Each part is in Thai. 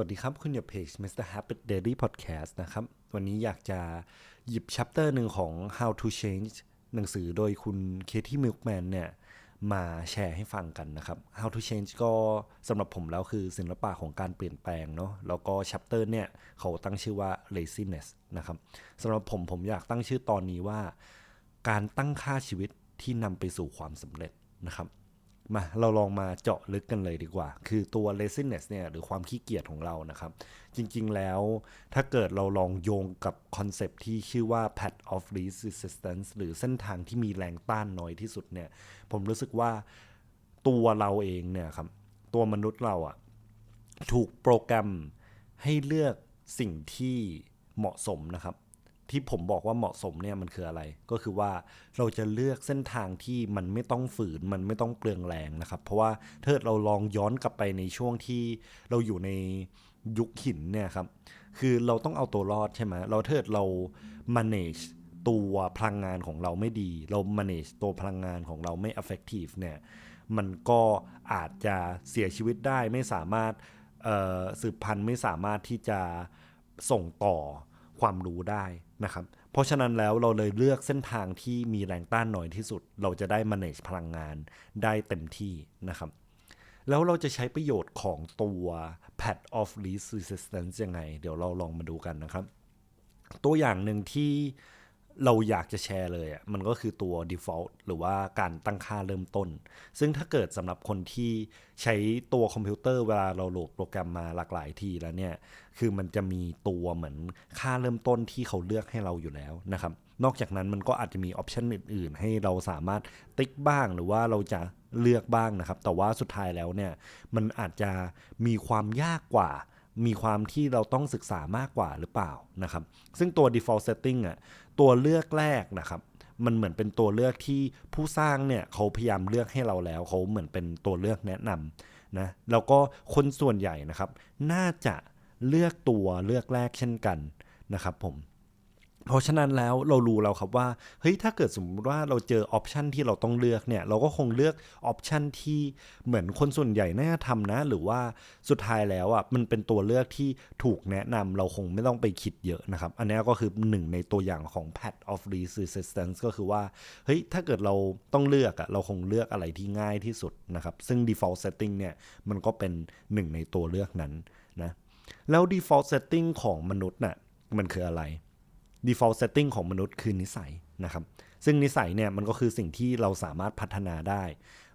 วัสดีครับ คุณอยู่เพจ Mr. Happy Daily Podcast นะครับ วันนี้อยากจะหยิบชัปเตอร์หนึ่งของ How to Change หนังสือโดยคุณเคที่มิล k แมนเนี่ยมาแชร์ให้ฟังกันนะครับ How to Change ก็สำหรับผมแล้วคือศิลปะของการเปลี่ยนแปลงเนาะแล้วก็ชัปเตอร์เนี่ยเขาตั้งชื่อว่า laziness นะครับสำหรับผมผมอยากตั้งชื่อตอนนี้ว่า การตั้งค่าชีวิตที่นำไปสู่ความสำเร็จนะครับ มาเราลองมาเจาะลึกกันเลยดีกว่า คือตัว laziness เนี่ยหรือความขี้เกียจของเรานะครับ จริงๆแล้วถ้าเกิดเราลองโยงกับคอนเซปที่ชื่อว่า path of least resistance หรือเส้นทางที่มีแรงต้านน้อยที่สุดเนี่ยผมรู้สึกว่าตัวเราเองเนี่ยครับตัวมนุษย์เราอะถูกโปรแกรมให้เลือกสิ่งที่เหมาะสมนะครับ ที่ผมบอกว่าเหมาะสมเนี่ยมันคืออะไร ก็คือว่าเราจะเลือกเส้นทางที่มันไม่ต้องฝืนมันไม่ต้องเปลืองแรงนะครับ เพราะว่าถ้าเราลองย้อนกลับไปในช่วงที่เราอยู่ในยุคหินเนี่ยครับคือเราต้องเอาตัวรอดใช่ไหมเราถ้าเรา manage ตัวพลังงานของเราไม่ดี เรา manage ตัวพลังงานของเราไม่ effective เนี่ย มันก็อาจจะเสียชีวิตได้ไม่สามารถสืบพันธุ์ไม่สามารถที่จะส่งต่อ ความรู้ได้นะครับ เพราะฉะนั้นแล้วเราเลยเลือกเส้นทางที่มีแรงต้านน้อยที่สุด เราจะได้ manage พลังงานได้เต็มที่นะครับ แล้วเราจะใช้ประโยชน์ของตัว pad of least resistance ยังไง เดี๋ยวเราลองมาดูกันนะครับ ตัวอย่างหนึ่งที่ เราอยากจะแชร์เลยอะมันก็คือตัว default หรือว่าการตั้งค่าเริ่มต้น ซึ่งถ้าเกิดสำหรับคนที่ใช้ตัวคอมพิวเตอร์เวลาเราโหลดโปรแกรมมาหลากหลายทีแล้วเนี่ย คือมันจะมีตัวเหมือนค่าเริ่มต้นที่เขาเลือกให้เราอยู่แล้วนะครับ นอกจากนั้นมันก็อาจจะมีออปชันอื่น ๆ ให้เราสามารถติ๊กบ้างหรือว่าเราจะเลือกบ้างนะครับ แต่ว่าสุดท้ายแล้วเนี่ย มันอาจจะมีความยากกว่า มีความที่เราต้องศึกษามากกว่าหรือเปล่านะครับ ซึ่งตัว default setting อะตัวเลือกแรกนะครับ มันเหมือนเป็นตัวเลือกที่ผู้สร้างเนี่ยเขาพยายามเลือกให้เราแล้ว เขาเหมือนเป็นตัวเลือกแนะนำนะแล้วก็คนส่วนใหญ่นะครับ น่าจะเลือกตัวเลือกแรกเช่นกันนะครับผม เพราะฉะนั้นแล้วเรารู้แล้วครับว่าเฮ้ยถ้าเกิดสมมติว่าเราเจอออปชันที่เราต้องเลือกเนี่ยเราก็คงเลือกออปชันที่เหมือนคนส่วนใหญ่น่าทำนะ หรือว่าสุดท้ายแล้วอะมันเป็นตัวเลือกที่ถูกแนะนำเราคงไม่ต้องไปคิดเยอะนะครับ อันนี้ก็คือหนึ่งในตัวอย่างของ pad of least resistance ก็คือว่าเฮ้ยถ้าเกิดเราต้องเลือกอะเราคงเลือกอะไรที่ง่ายที่สุดนะครับ ซึ่ง default setting เนี่ยมันก็เป็นหนึ่งในตัวเลือกนั้นนะแล้ว default setting ของมนุษย์น่ะมันคืออะไร default setting ของมนุษย์คือนิสัยนะครับ ซึ่งนิสัยเนี่ยมันก็คือสิ่งที่เราสามารถพัฒนาได้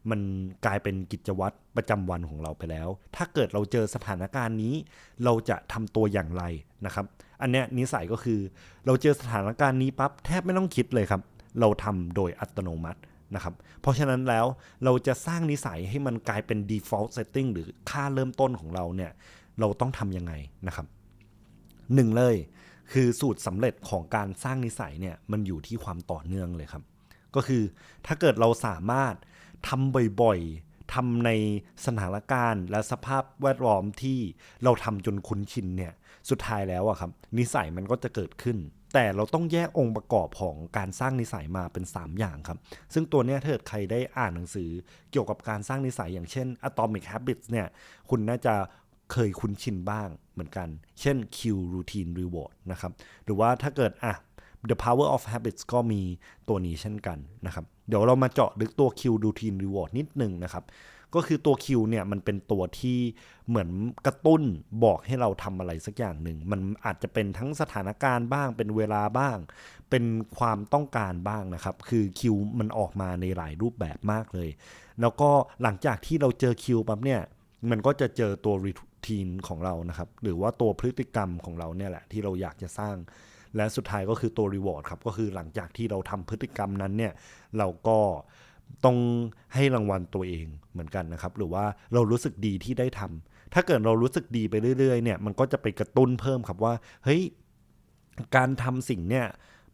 มันกลายเป็นกิจวัตรประจำวันของเราไปแล้ว ถ้าเกิดเราเจอสถานการณ์นี้ เราจะทำตัวอย่างไรนะครับ อันเนี้ยนิสัยก็คือเราเจอสถานการณ์นี้ปั๊บแทบไม่ต้องคิดเลยครับ เราทำโดยอัตโนมัตินะครับ เพราะฉะนั้นแล้วเราจะสร้างนิสัยให้มันกลายเป็น default setting หรือค่าเริ่มต้นของเราเนี่ยเราต้องทำยังไงนะครับหนึ่งเลย คือสูตรสำเร็จของการสร้างนิสัยเนี่ยมันอยู่ที่ความต่อเนื่องเลยครับ ก็คือถ้าเกิดเราสามารถทำบ่อยๆทำในสถานการณ์และสภาพแวดล้อมที่เราทำจนคุ้นชินเนี่ยสุดท้ายแล้วอะครับ นิสัยมันก็จะเกิดขึ้น แต่เราต้องแยกองค์ประกอบของการสร้างนิสัยมาเป็น 3 อย่างครับ ซึ่งตัวเนี้ยถ้าเกิดใครได้อ่านหนังสือเกี่ยวกับการสร้างนิสัยอย่างเช่น Atomic Habits เนี่ยคุณน่าจะ เคยคุ้นชินบ้างเหมือนกัน เช่น Q Routine Reward นะครับ หรือว่าถ้าเกิดอะ The Power of Habits ก็มีตัวนี้เช่นกันนะครับ เดี๋ยวเรามาเจาะลึกตัว Q Routine Reward นิดนึงนะครับ ก็คือตัว Q เนี่ยมันเป็นตัวที่เหมือนกระตุ้นบอกให้เราทำอะไรสักอย่างหนึ่ง มันอาจจะเป็นทั้งสถานการณ์บ้าง เป็นเวลาบ้าง เป็นความต้องการบ้างนะครับ คือ Q มันออกมาในหลายรูปแบบมากเลย แล้วก็หลังจากที่เราเจอ Q ปั๊บเนี่ยมันก็จะเจอตัว routine ของเรานะครับ หรือว่าตัวพฤติกรรมของเราเนี่ยแหละที่เราอยากจะสร้าง และสุดท้ายก็คือตัว reward ครับ ก็คือหลังจากที่เราทำพฤติกรรมนั้นเนี่ย เราก็ต้องให้รางวัลตัวเองเหมือนกันนะครับ หรือว่าเรารู้สึกดีที่ได้ทำถ้าเกิดเรารู้สึกดีไปเรื่อยๆเนี่ย มันก็จะไปกระตุ้นเพิ่มครับว่า เฮ้ย การทำสิ่งเนี่ย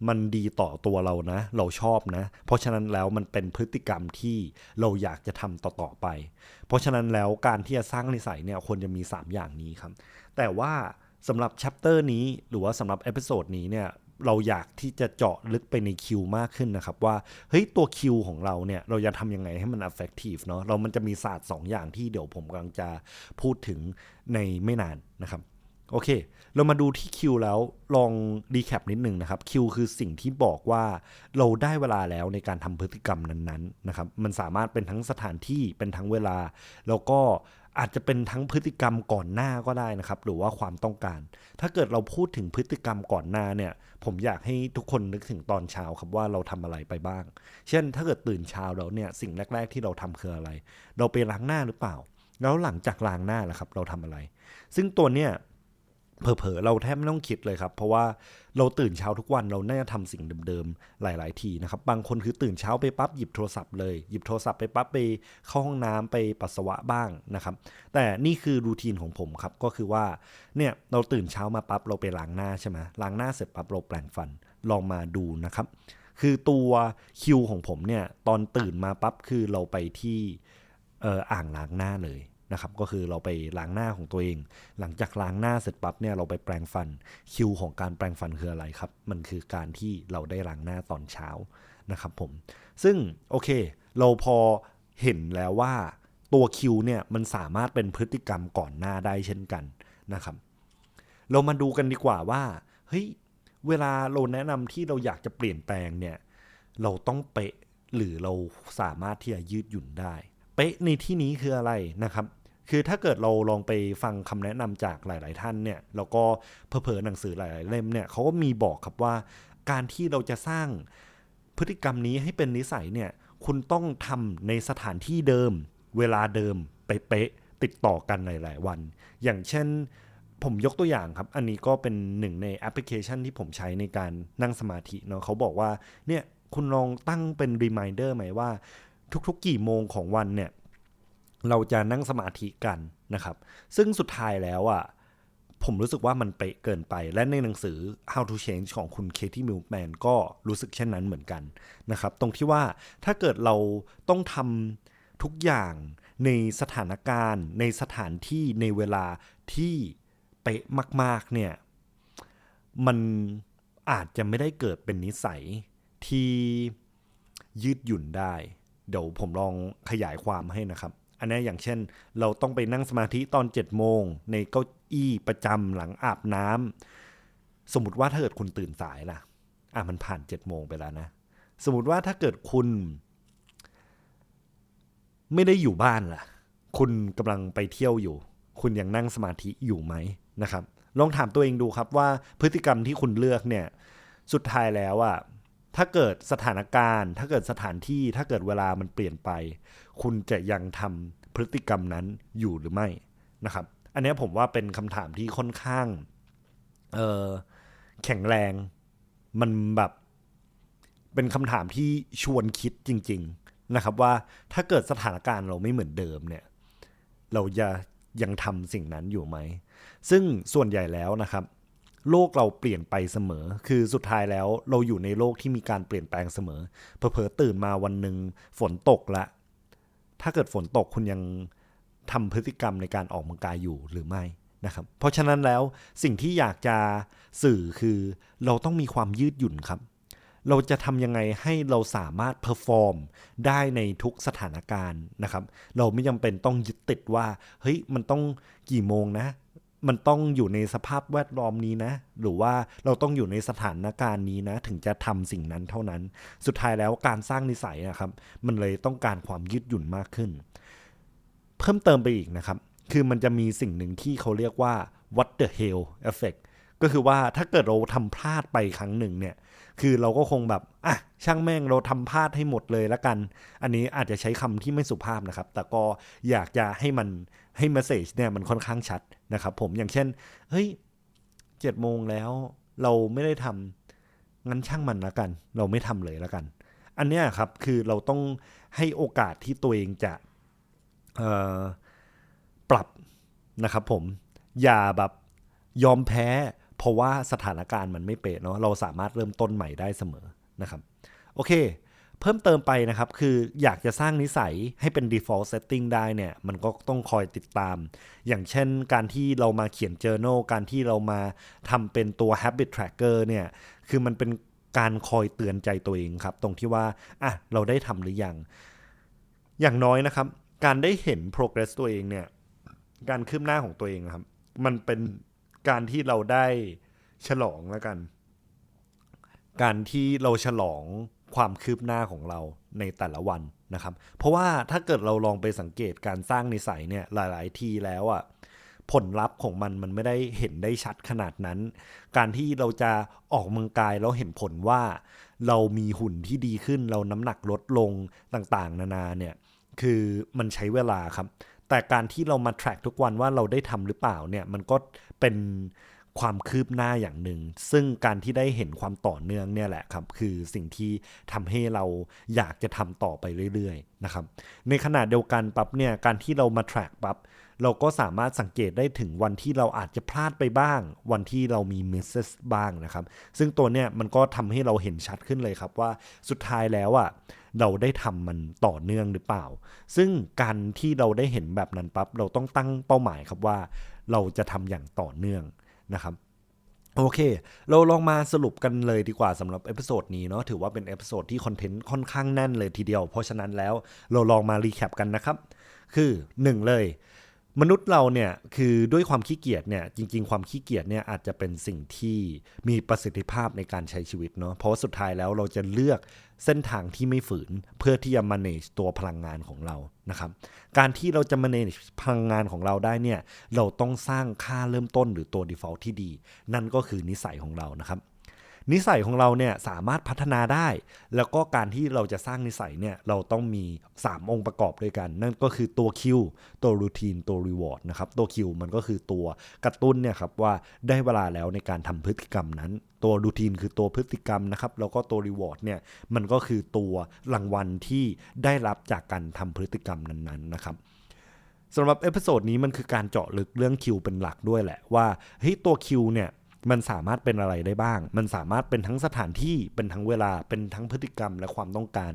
มันดีต่อตัวเรานะ เราชอบนะ เพราะฉะนั้นแล้วมันเป็นพฤติกรรมที่เราอยากจะทำต่อๆไป เพราะฉะนั้นแล้วการที่จะสร้างนิสัยเนี่ยควรจะมี 3 อย่างนี้ครับ แต่ว่าสำหรับแชปเตอร์นี้หรือว่าสำหรับเอพิโซดนี้เนี่ยเราอยากที่จะเจาะลึกไปในคิวมากขึ้นนะครับ ว่าเฮ้ยตัวคิวของเราเนี่ยเราจะทำยังไงให้มัน effective เนาะเรามันจะมีศาสตร์ 2 อย่างที่เดี๋ยวผมกำลังจะพูดถึงในไม่นานนะครับ โอเค เรามาดูที่คิวแล้วลองรีแคปนิดนึงนะครับคิวคือสิ่งที่บอกว่าเราได้เวลาแล้วในการทำพฤติกรรมนั้นๆนะครับ มันสามารถเป็นทั้งสถานที่เป็นทั้งเวลา แล้วก็อาจจะเป็นทั้งพฤติกรรมก่อนหน้าก็ได้นะครับ หรือว่าความต้องการ ถ้าเกิดเราพูดถึงพฤติกรรมก่อนหน้าเนี่ย ผมอยากให้ทุกคนนึกถึงตอนเช้าครับว่าเราทำอะไรไปบ้าง เช่น ถ้าเกิดตื่นเช้าแล้วเนี่ยสิ่งแรก ๆ ที่เราทำคืออะไร เราไปล้างหน้าหรือเปล่า แล้วหลังจากล้างหน้าล่ะครับ เราทำอะไร ซึ่งตัวเนี่ย เผลอๆเราแทบไม่ต้องคิดเลยครับ เพราะว่าเราตื่นเช้าทุกวันเราน่าจะทำสิ่งเดิมๆหลาย ๆ ทีนะครับ บางคนคือตื่นเช้าไปปั๊บหยิบโทรศัพท์เลยหยิบโทรศัพท์ไปปั๊บไปเข้าห้องน้ำไปปัสสาวะบ้างนะครับ แต่นี่คือรูทีนของผมครับก็คือว่าเนี่ยเราตื่นเช้ามาปั๊บเราไปล้างหน้าใช่ไหมล้างหน้าเสร็จปั๊บเราแปรงฟันลองมาดูนะครับ คือตัวคิวของผมเนี่ยตอนตื่นมาปั๊บคือเราไปที่อออ่างล้างหน้าเลย นะครับก็คือเราไปล้างหน้าของตัวเอง หลังจากล้างหน้าเสร็จปั๊บเนี่ยเราไปแปรงฟันคิวของการแปรงฟันคืออะไรครับ มันคือการที่เราได้ล้างหน้าตอนเช้านะครับผมซึ่งโอเค เราพอเห็นแล้วว่าตัวคิวเนี่ยมันสามารถเป็นพฤติกรรมก่อนหน้าได้เช่นกันนะครับ เรามาดูกันดีกว่าว่าเฮ้ยเวลาเราแนะนำที่เราอยากจะเปลี่ยนแปลงเนี่ยเราต้องเป๊ะหรือเราสามารถที่จะยืดหยุ่นได้ เป๊ะในที่นี้คืออะไรนะครับ คือถ้าเกิดเราลองไปฟังคำแนะนำจากหลาย ๆ ท่านเนี่ยแล้วก็เพอเพอๆหนังสือหลาย ๆ เล่มเนี่ยเขาก็มีบอกครับว่า การที่เราจะสร้างพฤติกรรมนี้ให้เป็นนิสัยเนี่ยคุณต้องทำในสถานที่เดิม เวลาเดิมเป๊ะๆติดต่อกันหลาย ๆ วัน อย่างเช่นผมยกตัวอย่างครับ อันนี้ก็เป็นหนึ่งในแอปพลิเคชันที่ผมใช้ในการนั่งสมาธิเนาะเขาบอกว่าเนี่ยคุณลองตั้งเป็นรีมายเดอร์ไหมว่า ทุกๆกี่โมงของวันเนี่ย เราจะนั่งสมาธิกันนะครับ ซึ่งสุดท้ายแล้วอะผมรู้สึกว่ามันเป๊ะเกินไป และในหนังสือ How to Change ของคุณ Katie Milkman ก็รู้สึกเช่นนั้นเหมือนกันนะครับ ตรงที่ว่าถ้าเกิดเราต้องทำทุกอย่างในสถานการณ์ ในสถานที่ในเวลาที่เป๊ะมาก ๆ เนี่ย มันอาจจะไม่ได้เกิดเป็นนิสัยที่ยืดหยุ่นได้ เดี๋ยวผมลองขยายความให้นะครับ อันนี้อย่างเช่น เราต้องไปนั่งสมาธิตอน7จ็ดโมงในเก้าอี้ประจำหลังอาบน้ำสมมติว่าถ้าเกิดคุณตื่นสายล่ะ อะมันผ่าน7จ็ดโมงไปแล้วนะ สมมติว่าถ้าเกิดคุณ ไม่ได้อยู่บ้านล่ะ คุณกำลังไปเที่ยวอยู่ คุณยังนั่งสมาธิอยู่ไหมนะครับ ลองถามตัวเองดูครับว่าพฤติกรรมที่คุณเลือกเนี่ย สุดท้ายแล้วอะ ถ้าเกิดสถานการณ์ ถ้าเกิดสถานที่ ถ้าเกิดเวลามันเปลี่ยนไป คุณจะยังทำพฤติกรรมนั้นอยู่หรือไม่นะครับ อันนี้ผมว่าเป็นคำถามที่ค่อนข้างเออแข็งแรง มันแบบเป็นคำถามที่ชวนคิดจริง ๆนะครับ ว่าถ้าเกิดสถานการณ์เราไม่เหมือนเดิมเนี่ย เราจะยังทำสิ่งนั้นอยู่ไหม ซึ่งส่วนใหญ่แล้วนะครับ โลกเราเปลี่ยนไปเสมอ คือสุดท้ายแล้วเราอยู่ในโลกที่มีการเปลี่ยนแปลงเสมอ เผลอๆตื่นมาวันหนึ่งฝนตกละ ถ้าเกิดฝนตกคุณยังทำพฤติกรรมในการออกกำลังกายอยู่หรือไม่นะครับ เพราะฉะนั้นแล้วสิ่งที่อยากจะสื่อคือเราต้องมีความยืดหยุ่นครับ เราจะทำยังไงให้เราสามารถเพอร์ฟอร์มได้ในทุกสถานการณ์นะครับ เราไม่จำเป็นต้องยึดติดว่าเฮ้ยมันต้องกี่โมงนะ มันต้องอยู่ในสภาพแวดล้อมนี้นะ หรือว่าเราต้องอยู่ในสถานการณ์นี้นะ ถึงจะทำสิ่งนั้นเท่านั้น สุดท้ายแล้วการสร้างนิสัยนะครับ มันเลยต้องการความยืดหยุ่นมากขึ้น เพิ่มเติมไปอีกนะครับ คือมันจะมีสิ่งหนึ่งที่เขาเรียกว่า what the hell effect ก็คือว่าถ้าเกิดเราทำพลาดไปครั้งหนึ่งเนี่ย คือเราก็คงแบบอะช่างแม่งเราทำพลาดให้หมดเลยละกัน อันนี้อาจจะใช้คำที่ไม่สุภาพนะครับ แต่ก็อยากจะให้มันให้ message เนี่ยมันค่อนข้างชัดนะครับ ผมอย่างเช่น เฮ้ยเจ็ดโมงแล้วเราไม่ได้ทำงั้นช่างมันละกัน เราไม่ทำเลยละกัน อันเนี้ยครับคือเราต้องให้โอกาสที่ตัวเองจะเอ่อปรับนะครับผมอย่าแบบยอมแพ้ เพราะว่าสถานการณ์มันไม่เป๊ะเนาะเราสามารถเริ่มต้นใหม่ได้เสมอนะครับโอเค เพิ่มเติมไปนะครับ คืออยากจะสร้างนิสัยให้เป็น default setting ได้เนี่ยมันก็ต้องคอยติดตาม อย่างเช่นการที่เรามาเขียน journal การที่เรามาทำเป็นตัว habit tracker เนี่ยคือมันเป็นการคอยเตือนใจตัวเองครับ ตรงที่ว่าอะเราได้ทำหรือยัง อย่างน้อยนะครับ การได้เห็น progress ตัวเองเนี่ยการคืบหน้าของตัวเองครับ มันเป็น การที่เราได้ฉลองแล้วกัน การที่เราฉลองความคืบหน้าของเราในแต่ละวันนะครับ เพราะว่าถ้าเกิดเราลองไปสังเกตการสร้างนิสัยเนี่ยหลาย ๆ ทีแล้วอะ่ะผลลัพธ์ของมันมันไม่ได้เห็นได้ชัดขนาดนั้น การที่เราจะออกกำลังกายแล้วเห็นผลว่า เรามีหุ่นที่ดีขึ้น เราน้ำหนักลดลงต่าง ๆ นานาเนี่ยคือมันใช้เวลาครับ แต่การที่เรามา track ทุกวันว่าเราได้ทำหรือเปล่าเนี่ย มันก็เป็น ความคืบหน้าอย่างหนึ่ง ซึ่งการที่ได้เห็นความต่อเนื่องเนี่ยแหละครับ คือสิ่งที่ทำให้เราอยากจะทำต่อไปเรื่อยๆนะครับ ในขณะเดียวกันปั๊บเนี่ยการที่เรามา track ปั๊บเราก็สามารถสังเกตได้ถึงวันที่เราอาจจะพลาดไปบ้าง วันที่เรามี misses บ้างนะครับ ซึ่งตัวเนี้ยมันก็ทำให้เราเห็นชัดขึ้นเลยครับว่าสุดท้ายแล้วอะเราได้ทำมันต่อเนื่องหรือเปล่า ซึ่งการที่เราได้เห็นแบบนั้นปั๊บเราต้องตั้งเป้าหมายครับว่า เราจะทำอย่างต่อเนื่อง นะครับโอเค เราลองมาสรุปกันเลยดีกว่าสำหรับเอพิโซดนี้เนาะถือว่าเป็นเอพิโซดที่คอนเทนต์ค่อนข้างแน่นเลยทีเดียว เพราะฉะนั้นแล้วเราลองมารีแคปกันนะครับ คือ 1 เลย มนุษย์เราเนี่ยคือด้วยความขี้เกียจเนี่ยจริง ๆ ความขี้เกียจเนี่ยอาจจะเป็นสิ่งที่มีประสิทธิภาพในการใช้ชีวิตเนาะเพราะว่าสุดท้ายแล้วเราจะเลือกเส้นทางที่ไม่ฝืน เพื่อที่จะ manage ตัวพลังงานของเรานะครับการที่เราจะ manage พลังงานของเราได้เนี่ยเราต้องสร้างค่าเริ่มต้นหรือตัว default ที่ดี นั่นก็คือนิสัยของเรานะครับ นิสัยของเราเนี่ยสามารถพัฒนาได้ แล้วก็การที่เราจะสร้างนิสัยเนี่ยเราต้องมี 3 องค์ประกอบด้วยกัน นั่นก็คือตัวคิวตัวรูทีนตัวรีวอร์ดนะครับตัวคิวมันก็คือตัวกระตุ้นเนี่ยครับว่าได้เวลาแล้วในการทำพฤติกรรมนั้น ตัวรูทีนคือตัวพฤติกรรมนะครับแล้วก็ตัวรีวอร์ดเนี่ยมันก็คือตัวรางวัลที่ได้รับจากการทำพฤติกรรมนั้นๆนะครับสำหรับเอพิโซดนี้มันคือการเจาะลึกเรื่องคิวเป็นหลักด้วยแหละว่าเฮ้ยตัวคิวเนี่ย มันสามารถเป็นอะไรได้บ้าง มันสามารถเป็นทั้งสถานที่เป็นทั้งเวลาเป็นทั้งพฤติกรรมและความต้องการ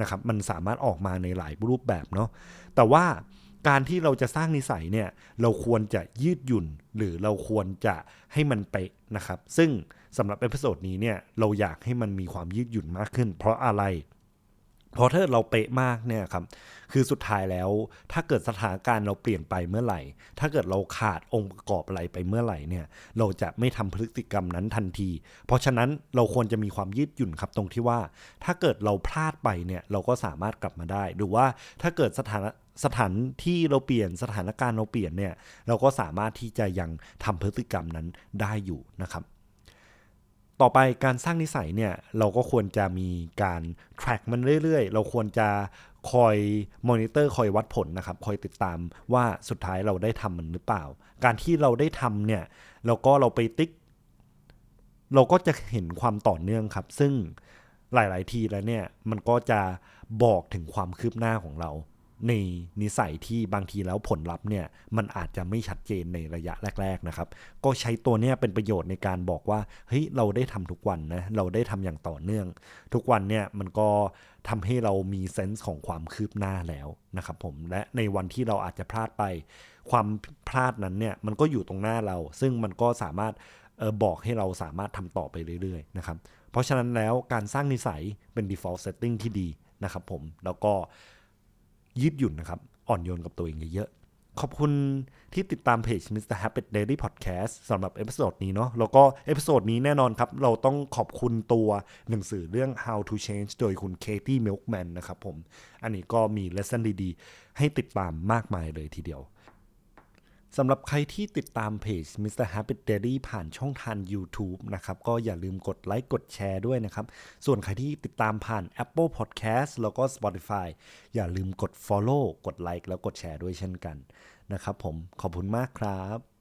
นะครับมันสามารถออกมาในหลายรูปแบบเนาะแต่ว่าการที่เราจะสร้างนิสัยเนี่ยเราควรจะยืดหยุ่น หรือเราควรจะให้มันเป๊ะนะครับ ซึ่งสำหรับเอพิโซดนี้เนี่ยเราอยากให้มันมีความยืดหยุ่นมากขึ้น เพราะอะไร พราะถ้าเราเป๊ะมากเนี่ยครับ คือสุดท้ายแล้ว ถ้าเกิดสถานการณ์เราเปลี่ยนไปเมื่อไหร่ ถ้าเกิดเราขาดองค์ประกอบอะไรไปเมื่อไหร่เนี่ย เราจะไม่ทำพฤติกรรมนั้นทันที เพราะฉะนั้นเราควรจะมีความยืดหยุ่นครับตรงที่ว่า ถ้าเกิดเราพลาดไปเนี่ย เราก็สามารถกลับมาได้ หรือว่าถ้าเกิดสถานสถานที่เราเปลี่ยนสถานการณ์เราเปลี่ยนเนี่ย เราก็สามารถที่จะยังทำพฤติกรรมนั้นได้อยู่นะครับ ต่อไปการสร้างนิสัยเนี่ยเราก็ควรจะมีการ track มันเรื่อยๆ เราควรจะคอยมอนิเตอร์คอยวัดผลนะครับ คอยติดตามว่าสุดท้ายเราได้ทำมันหรือเปล่า การที่เราได้ทำเนี่ยเราก็เราไปติ๊ก เราก็จะเห็นความต่อเนื่องครับ ซึ่งหลาย ๆ ทีแล้วเนี่ยมันก็จะบอกถึงความคืบหน้าของเรา ในนิสัยที่บางทีแล้วผลลัพธ์เนี่ยมันอาจจะไม่ชัดเจนในระยะแรก ๆนะครับ ก็ใช้ตัวเนี้ยเป็นประโยชน์ในการบอกว่าเฮ้ยเราได้ทำทุกวันนะเราได้ทำอย่างต่อเนื่อง ทุกวันเนี่ยมันก็ทำให้เรามีเซนส์ของความคืบหน้าแล้วนะครับผมและในวันที่เราอาจจะพลาดไป ความพลาดนั้นเนี่ยมันก็อยู่ตรงหน้าเรา ซึ่งมันก็สามารถเออบอกให้เราสามารถทำต่อไปเรื่อยๆนะครับเพราะฉะนั้นแล้วการสร้างนิสัยเป็น default setting ที่ดีนะครับผมแล้วก็ ยืดหยุ่นนะครับ อ่อนโยนกับตัวเองเยอะๆ ขอบคุณที่ติดตามเพจ Mr. Happy Daily Podcast สำหรับเอพิโซดนี้เนาะแล้วก็เอพิโซดนี้แน่นอนครับ เราต้องขอบคุณตัวหนังสือเรื่อง How to Change โดยคุณ Katie Milkman นะครับผม อันนี้ก็มีเลสันดีๆ ให้ติดตามมากมายเลยทีเดียว สำหรับใครที่ติดตามเพจ Mr. Happy Daily ผ่านช่องทาง YouTube นะครับ ก็อย่าลืมกดไลค์กดแชร์ด้วยนะครับ ส่วนใครที่ติดตามผ่าน Apple Podcast แล้วก็ Spotify อย่าลืมกด Follow กดไลค์แล้วกดแชร์ด้วยเช่นกันนะครับผมขอบคุณมากครับ